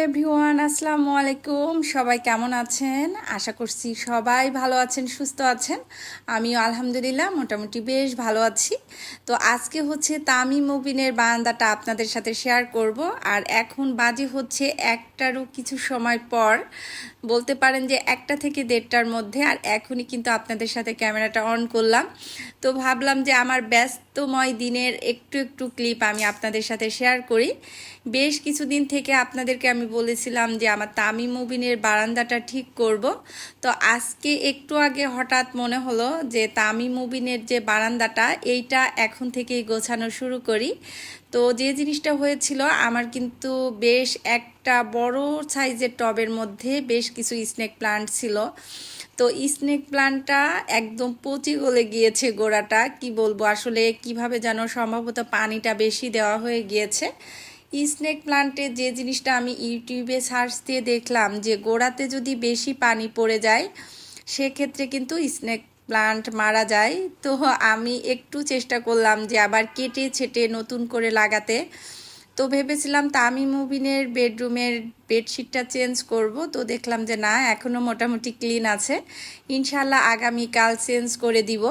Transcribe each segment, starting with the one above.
Hello everyone আসসালামু আলাইকুম সবাই কেমন আছেন? আশা করছি সবাই ভালো আছেন, সুস্থ আছেন। আমিও আলহামদুলিল্লাহ মোটামুটি বেশ ভালো আছি। তো আজকে হচ্ছে তামি মুবিনের বারান্দাটা আপনাদের সাথে শেয়ার করব। আর এখন বাজে হচ্ছে একটারও কিছু সময় পর। বলতে পারেন যে একটা থেকে দেড়টার মধ্যে। আর এখনই কিন্তু আপনাদের সাথে ক্যামেরাটা অন করলাম। তো ভাবলাম যে আমার ব্যস্তময় দিনের একটু একটু ক্লিপ আমি আপনাদের সাথে শেয়ার করি। বেশ কিছুদিন থেকে আপনাদেরকে আমি বলেছিলাম যে আমার তামি মুবিনের বারান্দাটা ঠিক করব। তো আজকে একটু আগে হঠাৎ মনে হলো যে তামি মুবিনের যে বারান্দাটা, এইটা এখন থেকেই গোছানো শুরু করি। তো যে জিনিসটা হয়েছিল, আমার কিন্তু বেশ একটা বড় সাইজের টবের মধ্যে বেশ কিছু স্নেক প্লান্ট ছিল। তো স্নেক প্লান্টটা একদম পচি গলে গিয়েছে গোড়াটা, কি বলব? আসলে কীভাবে যেন সম্ভবত পানিটা বেশি দেওয়া হয়ে গিয়েছে। স্নেক প্লান্টে যে জিনিসটা আমি ইউটিউবে সার্চ দিয়ে দেখলাম যে গোড়াতে যদি বেশি পানি পড়ে যায়, সেক্ষেত্রে কিন্তু স্নেক প্লান্ট মারা যায়। তো আমি একটু চেষ্টা করলাম যে আবার কেটে ছেটে নতুন করে লাগাতে। তো ভেবেছিলাম তামিম মুবিনের বেডরুমের বেডশিটটা চেঞ্জ করব। তো দেখলাম যে না এখনও মোটামুটি ক্লিন আছে। ইনশাল্লাহ আগামীকাল চেঞ্জ করে দিব।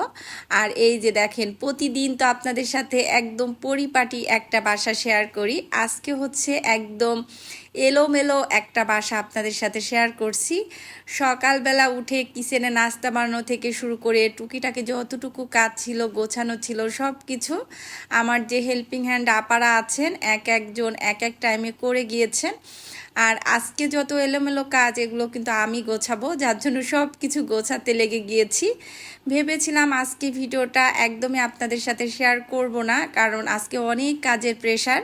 আর এই যে দেখেন, প্রতিদিন তো আপনাদের সাথে একদম পরিপাটি একটা বাসা শেয়ার করি। আজকে হচ্ছে একদম এলোমেলো একটা বাসা আপনাদের সাথে শেয়ার করছি। সকালবেলা উঠে কিচেনে নাস্তা বানানো থেকে শুরু করে টুকিটাকে যতটুকু কাজ ছিল, গোছানো ছিল সব কিছু আমার যে হেল্পিং হ্যান্ড আপারা আছেন, এক একজন এক এক টাইমে করে গিয়েছেন। আর আজকে যত এলোমেলো কাজ, এগুলো কিন্তু আমি গোছাবো, যার জন্য সব কিছু গোছাতে লেগে গিয়েছি। ভেবেছিলাম আজকে ভিডিওটা একদমই আপনাদের সাথে শেয়ার করব না, কারণ আজকে অনেক কাজের প্রেশার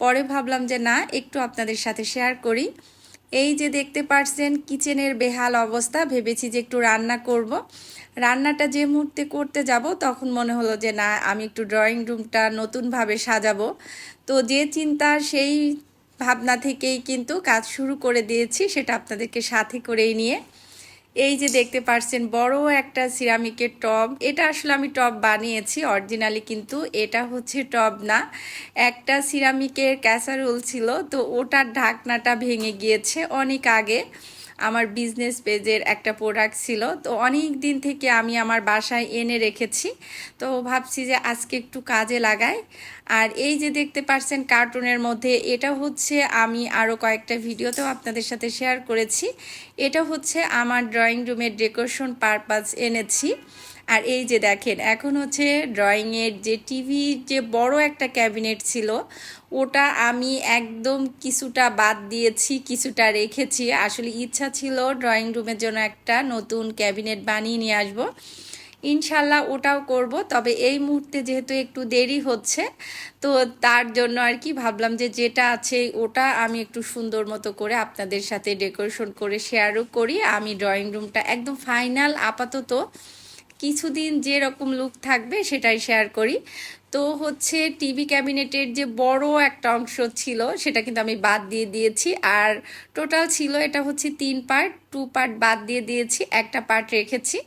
পরে ভাবলাম যে না, একটু আপনাদের সাথে শেয়ার করি। এই যে দেখতে পারছেন কিচেনের বেহাল অবস্থা, ভেবেছি যে একটু রান্না করব। রান্নাটা যে মুহূর্তে করতে যাব, তখন মনে হলো যে না, আমি একটু ড্রয়িং রুমটা নতুনভাবে সাজাবো। তো যে চিন্তা, সেই ভাবনা থেকেই কিন্তু কাজ শুরু করে দিয়েছি, সেটা আপনাদেরকে সাথে করেই নিয়ে। এই যে দেখতে পারছেন, বড় একটা সিরামিকের টব। এটা আসলে আমি টব বানিয়েছি, অরিজিনালি কিন্তু এটা হচ্ছে টব না। একটা সিরামিকের ক্যাসারোল ছিল, তো ওটার ঢাকনাটা ভেঙে গিয়েছে অনেক আগে। আমার বিজনেস পেজের একটা প্রোডাক্ট ছিল। তো অনেক দিন থেকে আমি আমার বাসায় এনে রেখেছি। তো ভাবছি যে আজকে একটু কাজে লাগাই। আর এই যে দেখতে পাচ্ছেন কার্টুনের মধ্যে, এটা হচ্ছে আমি আরও কয়েকটা ভিডিওতেও আপনাদের সাথে শেয়ার করেছি। এটা হচ্ছে আমার ড্রয়িং রুমের ডেকোরেশন পারপাস এনেছি। আর এই যে দেখেন, এখন হচ্ছে ড্রয়িংয়ের যে টিভির যে বড় একটা ক্যাবিনেট ছিল ওটা আমি একদম কিছুটা বাদ দিয়েছি, কিছুটা রেখেছি। আসলে ইচ্ছা ছিল ড্রয়িং রুমের জন্য একটা নতুন ক্যাবিনেট বানিয়ে নিয়ে আসব। ইনশাল্লাহ ওটাও করব, তবে এই মুহূর্তে যেহেতু একটু দেরি হচ্ছে, তো তার জন্য আর কি ভাবলাম যে যেটা আছে ওটা আমি একটু সুন্দর মতো করে আপনাদের সাথে ডেকোরেশন করে শেয়ারও করি। আমি ড্রয়িং রুমটা একদম ফাইনাল আপাতত কিছুদিন যেরকম লুক থাকবে সেটাই শেয়ার করি। তো হচ্ছে টিভি ক্যাবিনেটের যে বড় একটা অংশ ছিল, সেটা কিন্তু আমি বাদ দিয়ে দিয়েছি। আর টোটাল ছিল এটা হচ্ছে তিন পার্ট, টু পার্ট বাদ দিয়ে দিয়েছি, একটা পার্ট রেখেছি।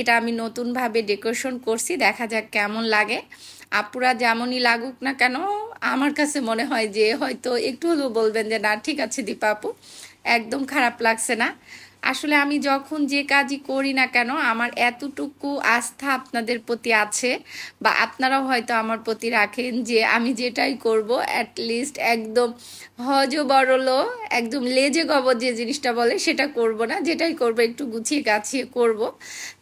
এটা আমি নতুনভাবে ডেকোরেশন করছি, দেখা যাক কেমন লাগে। আপুরা যেমনই লাগুক না কেন, আমার কাছে মনে হয় যে হয়তো একটু হলেও বলবেন যে, না, ঠিক আছে দীপা আপু। একদম খারাপ লাগছে না। আসলে আমি যখন যে কাজই করি না কেন, আমার এতটুকু আস্থা আপনাদের প্রতি আছে বা আপনারাও হয়তো আমার প্রতি রাখেন যে আমি যেটাই করব অ্যাটলিস্ট একদম হজ বড়লো একদম লেজে গবর যে জিনিসটা বলে সেটা করব না। যেটাই করব, একটু গুছিয়ে গাছিয়ে করব।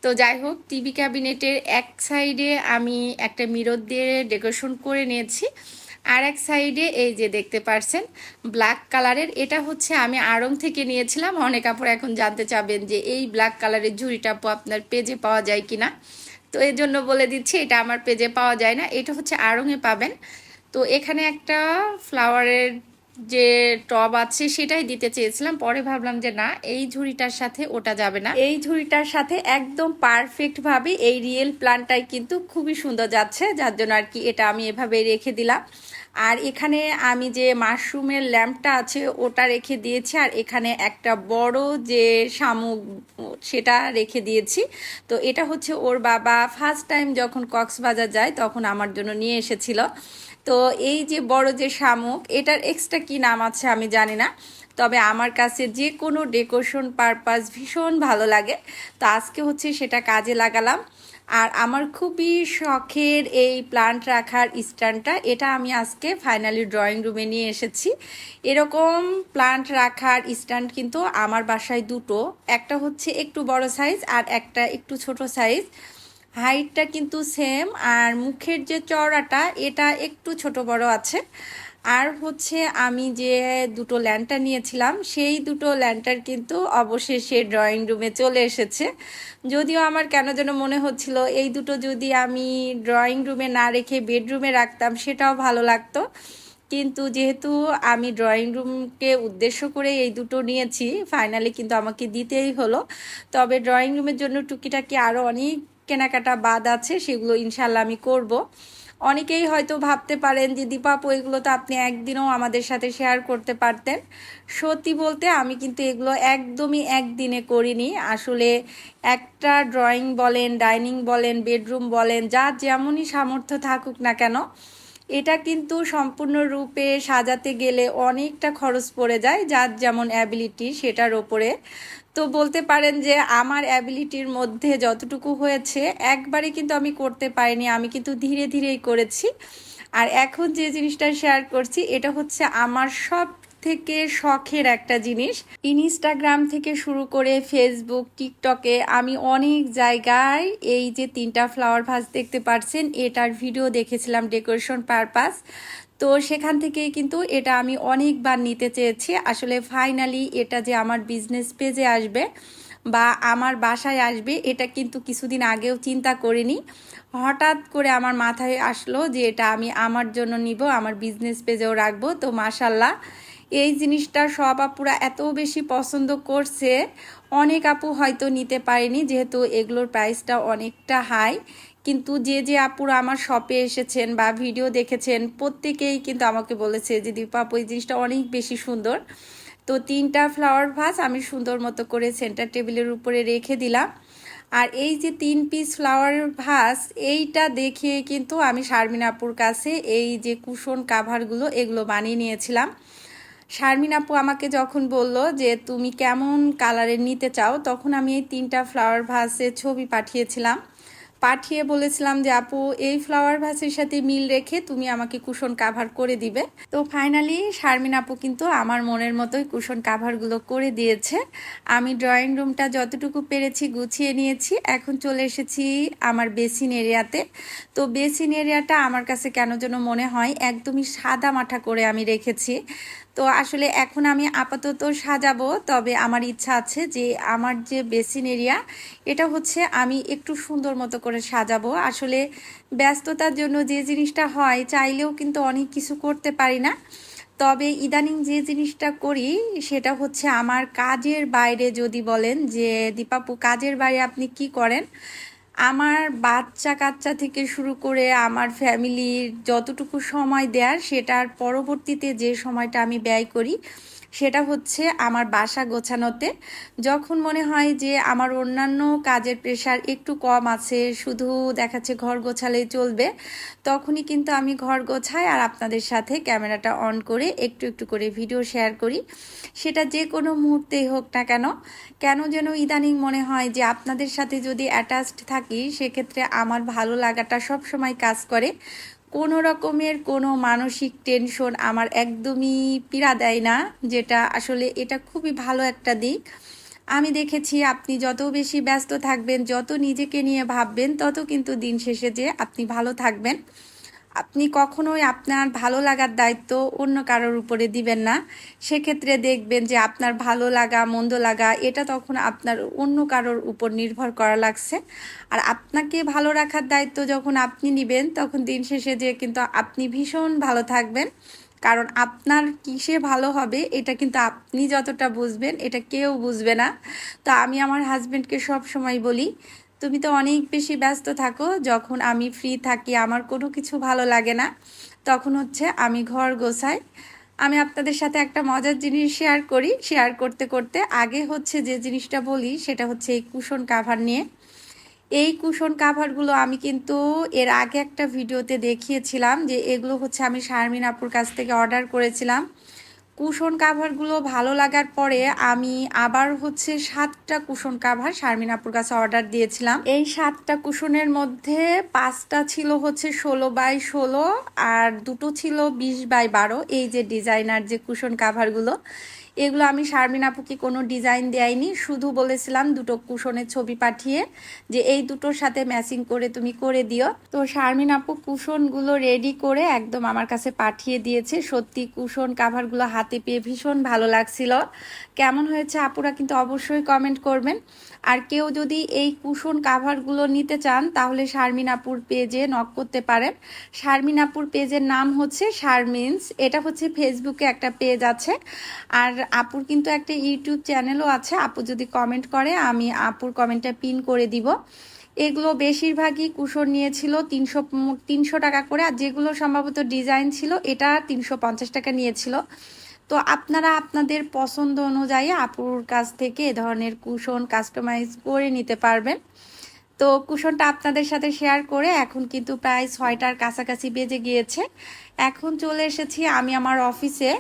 তো যাই হোক, টিভি ক্যাবিনেটের এক সাইডে আমি একটা মিরর দিয়ে ডেকোরেশন করে নিয়েছি। আর এক সাইডে এই যে দেখতে পারছেন ব্ল্যাক কালারের এটা হচ্ছে আমি আড়ং থেকে নিয়েছিলাম। অনেক আপনার এখন জানতে চাবেন যে এই ব্ল্যাক কালারের ঝুড়িটা আপনার পেজে পাওয়া যায় কি না তো এই জন্য বলে দিচ্ছি, এটা আমার পেজে পাওয়া যায় না। এটা হচ্ছে আড়ংয়ে পাবেন। তো এখানে একটা ফ্লাওয়ারের যে টব আছে সেটাই দিতে চেয়েছিলাম। পরে ভাবলাম যে না, এই ঝুড়িটার সাথে ওটা যাবে না। এই ঝুড়িটার সাথে একদম পারফেক্ট ভাবে এই রিয়েল প্লান্টটাই কিন্তু খুবই সুন্দর যাচ্ছে, যার জন্য আর কি এটা আমি এভাবে রেখে দিলাম। আর এখানে আমি যে মাশরুমের ল্যাম্পটা আছে, ওটা রেখে দিয়েছি। আর এখানে একটা বড় যে শামুক, সেটা রেখে দিয়েছি। তো এটা হচ্ছে ওর বাবা ফার্স্ট টাইম যখন কক্সবাজার যায়, তখন আমার জন্য নিয়ে এসেছিল। তো এই যে বড় যে শামুক, এটার এক্সট্রা কি নাম আছে আমি জানি না। তবে আমার কাছে যে কোনো ডেকোরেশন পারপাস ভীষণ ভালো লাগে। তো আজকে হচ্ছে সেটা কাজে লাগালাম। আর আমার খুবই শখের এই প্লান্ট রাখার স্ট্যান্ডটা, এটা আমি আজকে ফাইনালি ড্রয়িং রুমে নিয়ে এসেছি। এরকম প্লান্ট রাখার স্ট্যান্ড কিন্তু আমার বাসায় দুটো, একটা হচ্ছে একটু বড় সাইজ আর একটা একটু ছোট সাইজ হাইটটা কিন্তু সেম আর মুখের যে চড়াটা এটা একটু ছোট বড় আছে। আর হচ্ছে আমি যে দুটো ল্যান্টার নিয়েছিলাম, সেই দুটো ল্যান্টার কিন্তু অবশেষে ড্রয়িং রুমে চলে এসেছে। যদিও আমার কেন যেন মনে হচ্ছিল, এই দুটো যদি আমি ড্রয়িং রুমে না রেখে বেডরুমে রাখতাম, সেটাও ভালো লাগতো। কিন্তু যেহেতু আমি ড্রয়িং রুমকে উদ্দেশ্য করে এই দুটো নিয়েছি ফাইনালি কিন্তু আমাকে দিতেই হলো। তবে ড্রয়িং রুমের জন্য টুকিটাকি আরও অনেক কেনাকাটা বাদ আছে, সেগুলো ইনশাল্লাহ আমি করব। অনেকেই হয়তো ভাবতে পারেন যে দীপাপু এগুলো তো আপনি একদিনও আমাদের সাথে শেয়ার করতে পারতেন সত্যি বলতে আমি কিন্তু এগুলো একদমই একদিনে করিনি আসলে একটা ড্রয়িং বলেন ডাইনিং বলেন বেডরুম বলেন যা যেমনই সামর্থ্য থাকুক না কেন এটা কিন্তু সম্পূর্ণরূপে সাজাতে গেলে অনেকটা খরচ পড়ে যায়, যার যেমন অ্যাবিলিটি সেটার ওপরে। তো বলতে পারেন যে আমার অ্যাবিলিটির মধ্যে যতটুকু হয়েছে একবারে কিন্তু আমি করতে পারিনি, আমি কিন্তু ধীরে ধীরেই করেছি। আর এখন যে জিনিসটা শেয়ার করছি, এটা হচ্ছে আমার সব থেকে শখের একটা জিনিস। ইনস্টাগ্রাম থেকে শুরু করে ফেসবুক টিকটকে আমি অনেক জায়গায় এই যে তিনটা ফ্লাওয়ার ভাস দেখতে পাচ্ছেন এটার ভিডিও দেখেছিলাম ডেকোরেশন পারপাস তো সেখান থেকে কিন্তু এটা আমি অনেকবার নিতে চেয়েছি। আসলে ফাইনালি এটা যে আমার বিজনেস পেজে আসবে বা আমার বাসায় আসবে, এটা কিন্তু কিছুদিন আগেও চিন্তা করিনি। হঠাৎ করে আমার মাথায় আসলো যে এটা আমি আমার জন্য নিব, আমার বিজনেস পেজেও রাখব। তো মাসাল্লাহ এই জিনিসটা সব আপুরা এত বেশি পছন্দ করছে। অনেক আপু হয়তো নিতে পারেনি, যেহেতু এগুলোর প্রাইসটা অনেকটা হাই কিন্তু যে যে আপুরা আমার শপে এসেছেন বা ভিডিও দেখেছেন, প্রত্যেকেই কিন্তু আমাকে বলেছে যে দীপাপ এই জিনিসটা অনেক বেশি সুন্দর। তো তিনটা ফ্লাওয়ার ভাস আমি সুন্দর মতো করে সেন্টার টেবিলের উপরে রেখে দিলাম। আর এই যে তিন পিস ফ্লাওয়ার ভাস এইটা দেখে কিন্তু আমি শারমিন আপুর কাছে এই যে কুশন কাভারগুলো এগুলো বানিয়ে নিয়েছিলাম। শারমিন আপু আমাকে যখন বলল যে তুমি কেমন কালারের নিতে চাও, তখন আমি এই তিনটা ফ্লাওয়ার ভাসের ছবি পাঠিয়েছিলাম। পাঠিয়ে বলেছিলাম যে, আপু, এই ফ্লাওয়ার ভাসের সাথে মিল রেখে তুমি আমাকে কুশন কাভার করে দিবে। তো ফাইনালি শারমিন আপু কিন্তু আমার মনের মতোই কুশন কাভারগুলো করে দিয়েছে। আমি ড্রয়িং রুমটা যতটুকু পেরেছি গুছিয়ে নিয়েছি। এখন চলে এসেছি আমার বেসিন এরিয়াতে তো। বেসিন এরিয়াটা আমার কাছে কেন যেন মনে হয়, একদমই সাদা মাঠা করে আমি রেখেছি। তো আসলে এখন আমি আপাতত সাজাবো, তবে আমার ইচ্ছা আছে যে আমার যে বেসিন এরিয়া, এটা হচ্ছে আমি একটু সুন্দর মতো করে সাজাবো। আসলে ব্যস্ততার জন্য যে জিনিসটা হয়, চাইলেও কিন্তু অনেক কিছু করতে পারি না। তবে ইদানিং যে জিনিসটা করি, সেটা হচ্ছে আমার কাজের বাইরে যদি বলেন যে, দীপাপু, কাজের বাইরে আপনি কি করেন? আমার বাচ্চা কাচ্চা থেকে শুরু করে আমার ফ্যামিলির যতটুকু সময় দেয়ার, সেটার পরবর্তীতে যে সময়টা আমি ব্যয় করি সেটা হচ্ছে আমার বাসা গোছানোতে। যখন মনে হয় যে আমার অন্যান্য কাজের প্রেশার একটু কম আছে, শুধু দেখাচ্ছে ঘর গোছালেই চলবে, তখনই কিন্তু আমি ঘর গোছাই আর আপনাদের সাথে ক্যামেরাটা অন করে একটু একটু করে ভিডিও শেয়ার করি। সেটা যে কোনো মুহূর্তেই হোক না কেন কেন যেন ইদানিং মনে হয় যে আপনাদের সাথে যদি অ্যাটাচড থাকি, সেক্ষেত্রে আমার ভালো লাগাটা সব সময় কাজ করে। কোনো রকমের কোনো মানসিক টেনশন আমার একদমই পীড়া দেয় না, যেটা আসলে এটা খুবই ভালো একটা দিক। আমি দেখেছি আপনি যত বেশি ব্যস্ত থাকবেন, যত নিজেকে নিয়ে ভাববেন, তত কিন্তু দিন শেষে যে আপনি ভালো থাকবেন। আপনি কখনোই আপনার ভালো লাগার দায়িত্ব অন্য কারোর উপরে দিবেন না। সেক্ষেত্রে দেখবেন যে আপনার ভালো লাগা, মন্দ লাগা, এটা তখন আপনার অন্য কারোর উপর নির্ভর করা লাগছে। আর আপনাকে ভালো রাখার দায়িত্ব যখন আপনি নেবেন, তখন দিন শেষে যে কিন্তু আপনি ভীষণ ভালো থাকবেন। কারণ আপনার কিসে ভালো হবে, এটা কিন্তু আপনি যতটা বুঝবেন, এটা কেউ বুঝবে না। তো আমি আমার হাজব্যান্ডকে সব সময় বলি তুমি তো অনেক বেশি ব্যস্ত থাকো, যখন আমি ফ্রি থাকি আমার কোনো কিছু ভালো লাগে না, তখন হচ্ছে আমি ঘর গোছাই। আমি আপনাদের সাথে একটা মজার জিনিস শেয়ার করি শেয়ার করতে করতে আগে হচ্ছে যে জিনিসটা বলি, সেটা হচ্ছে এই কুশন কাভার নিয়ে। এই কুশন কাভারগুলো আমি কিন্তু এর আগে একটা ভিডিওতে দেখিয়েছিলাম যে এগুলো হচ্ছে আমি শারমিন আপুর কাছ থেকে অর্ডার করেছিলাম। কুশন কাভারগুলো ভালো লাগার পরে আমি আবার হচ্ছে সাতটা কুশন কাভার শারমিন আপুর কাছে অর্ডার দিয়েছিলাম। এই সাতটা কুশনের মধ্যে পাঁচটা ছিল হচ্ছে ষোলো বাই ষোলো আর দুটো ছিল বিশ বাই বারো। এই যে ডিজাইনার যে কুশন কাভারগুলো এগুলো আমি শারমিন আপুকে কোনো ডিজাইন দেয়নি শুধু বলেছিলাম দুটো কুশনের ছবি পাঠিয়ে যে এই দুটোর সাথে ম্যাচিং করে তুমি করে দিও। তো শারমিন আপু কুশনগুলো রেডি করে একদম আমার কাছে পাঠিয়ে দিয়েছে। সত্যি কুশন কাভারগুলো হাতে পেয়ে ভীষণ ভালো লাগছিল। কেমন হয়েছে আপুরা কিন্তু অবশ্যই কমেন্ট করবেন। আর কেউ যদি এই কুশন কাভারগুলো নিতে চান, তাহলে শারমিন আপুর পেজে নক করতে পারেন। শারমিন আপুর পেজের নাম হচ্ছে শারমিনস, এটা হচ্ছে ফেসবুকে একটা পেজ আছে। আর আপুর কিন্তু একটা ইউটিউব চ্যানেলও আছে। আপু যদি কমেন্ট করে, আমি আপুর কমেন্টটা পিন করে দিব। এগুলো বেশিরভাগই কুশন নিয়েছিল তিনশো তিনশো টাকা করে। আর যেগুলো সম্ভবত ডিজাইন ছিল, এটা তিনশো পঞ্চাশ টাকা নিয়েছিল। তো আপনারা আপনাদের পছন্দ অনুযায়ী আপুর কাছ থেকে এ ধরনের কুশন কাস্টমাইজ করে নিতে পারবেন। তো কুশনটা আপনাদের সাথে শেয়ার করে এখন কিন্তু প্রায় ছয়টার কাছাকাছি বেজে গিয়েছে। এখন চলে এসেছি আমি আমার অফিসে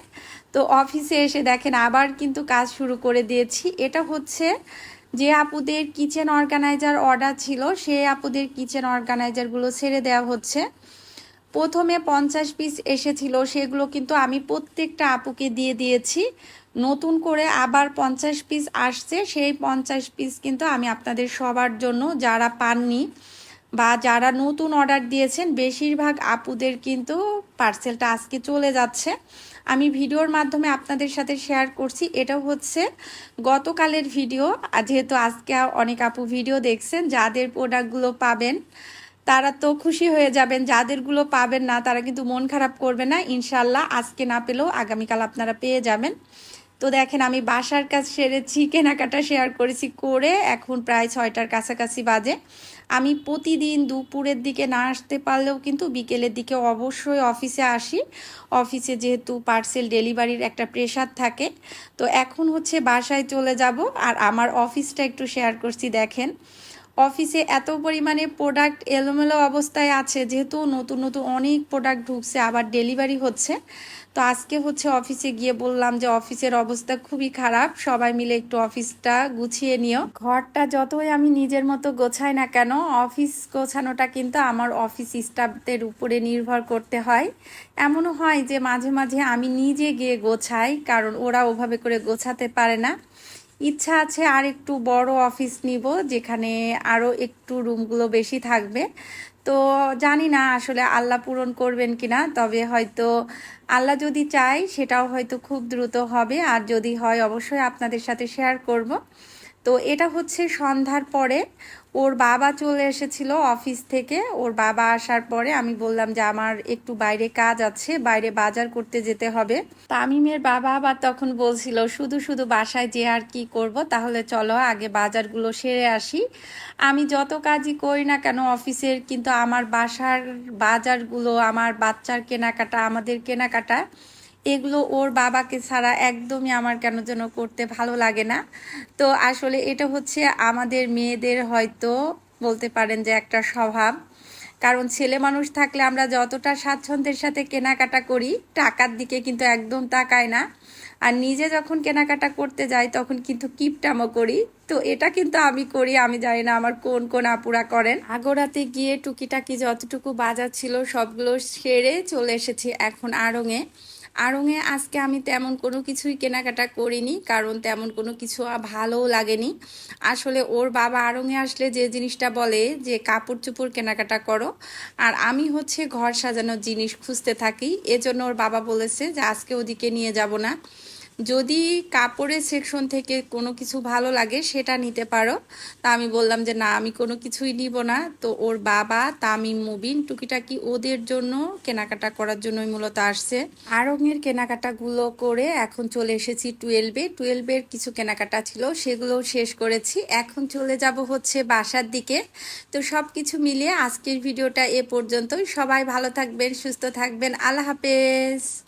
তো অফিসে এসে দেখেন আবার কিন্তু কাজ শুরু করে দিয়েছি। এটা হচ্ছে যে আপুদের কিচেন অর্গানাইজার অর্ডার ছিল, সে আপুদের কিচেন অর্গানাইজারগুলো ছেড়ে দেওয়া হচ্ছে। প্রথমে পঞ্চাশ পিস এসেছিল, সেগুলো কিন্তু আমি প্রত্যেকটা আপুকে দিয়ে দিয়েছি। নতুন করে আবার পঞ্চাশ পিস আসছে, সেই পঞ্চাশ পিস কিন্তু আমি আপনাদের সবার জন্য যারা পাননি বা যারা নতুন অর্ডার দিয়েছেন, বেশিরভাগ আপুদের কিন্তু পার্সেলটা আজকে চলে যাচ্ছে। আমি ভিডিওর মাধ্যমে আপনাদের সাথে শেয়ার করছি। এটা হচ্ছে গতকালের ভিডিও যেহেতু আজকে অনেক আপু ভিডিও দেখছেন, যাদের প্রোডাক্টগুলো পাবেন, তারা তো খুশি হয়ে যাবেন। যাদেরগুলো পাবেন না, তারা কিন্তু মন খারাপ করবে না। ইনশাল্লাহ আজকে না পেলেও আগামীকাল আপনারা পেয়ে যাবেন। তো দেখেন, আমি বাসার কাজ সেরেছি কেনাকাটা শেয়ার করেছি করে এখন প্রায় ছয়টার কাছাকাছি বাজে। আমি প্রতিদিন দুপুরের দিকে না আসতে পারলেও কিন্তু বিকেলের দিকে অবশ্যই অফিসে আসি। অফিসে যেহেতু পার্সেল ডেলিভারির একটা প্রেশার থাকে, তো এখন হচ্ছে বাসায় চলে যাব। আর আমার অফিসটা একটু শেয়ার করছি, দেখেন। অফিসে এত পরিমাণে প্রোডাক্ট এলোমেলো অবস্থায় আছে, যেহেতু নতুন নতুন অনেক প্রোডাক্ট ঢুকছে, আবার ডেলিভারি হচ্ছে। তো আজকে হচ্ছে অফিসে গিয়ে বললাম যে অফিসের অবস্থা খুবই খারাপ, সবাই মিলে একটু অফিসটা গুছিয়ে নিও। ঘরটা যতই আমি নিজের মতো গোছাই না কেন, অফিস গোছানোটা কিন্তু আমার অফিস স্টাফদের উপরে নির্ভর করতে হয়। এমনও হয় যে মাঝে মাঝে আমি নিজে গিয়ে গোছাই, কারণ ওরা ওভাবে করে গোছাতে পারে না। ইচ্ছা আছে আর একটু বড় অফিস নিব, যেখানে আরও একটু রুমগুলো বেশি থাকবে। তো জানি না আসলে আল্লাহ পূরণ করবেন কি না তবে হয়তো আল্লাহ যদি চাই সেটাও হয়তো খুব দ্রুত হবে। আর যদি হয়, অবশ্যই আপনাদের সাথে শেয়ার করব। তো এটা হচ্ছে সন্ধ্যার পরে। ওর বাবা চলে এসেছিল অফিস থেকে। ওর বাবা আসার পরে আমি বললাম যে, আমার একটু বাইরে কাজ আছে, বাইরে বাজার করতে যেতে হবে। তামিমের বাবা আবার তখন বলছিল, শুধু শুধু বাসায় যে আর কি করব, তাহলে চলো, আগে বাজারগুলো সেরে আসি। আমি যত কাজই করি না কেন, অফিসের কিন্তু আমার বাসার বাজারগুলো, আমার বাচ্চার কেনাকাটা, আমাদের কেনাকাটা এগুলো ওর বাবাকে ছাড়া একদমই আমার কেন যেন করতে ভালো লাগে না। তো আসলে এটা হচ্ছে আমাদের মেয়েদের হয়তো বলতে পারেন যে একটা স্বভাব। কারণ ছেলে মানুষ থাকলে আমরা যতটা স্বাচ্ছন্দ্যের সাথে কেনাকাটা করি, টাকার দিকে কিন্তু একদম তাকায় না। আর নিজে যখন কেনাকাটা করতে যাই, তখন কিন্তু কিপটামো করি। তো এটা কিন্তু আমি করি, আমি জানি না আমার কোন কোন আপুরা করেন। আগোড়াতে গিয়ে টুকিটাকি যতটুকু বাজার ছিল, সবগুলো সেরে চলে এসেছি এখন আড়ঙে। আড়ংয়ে আজকে আমি তেমন কোনো কিছুই কেনাকাটা করিনি, কারণ তেমন কোনো কিছু ভালোও লাগেনি। আসলে ওর বাবা আড়ংয়ে আসলে যে জিনিসটা বলে যে কাপড় চুপড় কেনাকাটা করো, আর আমি হচ্ছে ঘর সাজানোর জিনিস খুঁজতে থাকি। এজন্য ওর বাবা বলেছে যে আজকে ওদিকে নিয়ে যাব না। যদি কাপড়ের সেকশন থেকে কোনো কিছু ভালো লাগে, সেটা নিতে পারো। তা আমি বললাম যে, না, আমি কোনো কিছুই নিব না। তো ওর বাবা তামিম মুবিন টুকিটাকি ওদের জন্য কেনাকাটা করার জন্যই মূলত আসছে। আরঙের কেনাকাটাগুলো করে এখন চলে এসেছি টুয়েলভে। টুয়েলভের কিছু কেনাকাটা ছিল, সেগুলো শেষ করেছি। এখন চলে যাব হচ্ছে বাসার দিকে। তো সব কিছু মিলিয়ে আজকের ভিডিওটা এ পর্যন্তই। সবাই ভালো থাকবেন, সুস্থ থাকবেন। আল্লাহ হাফেজ।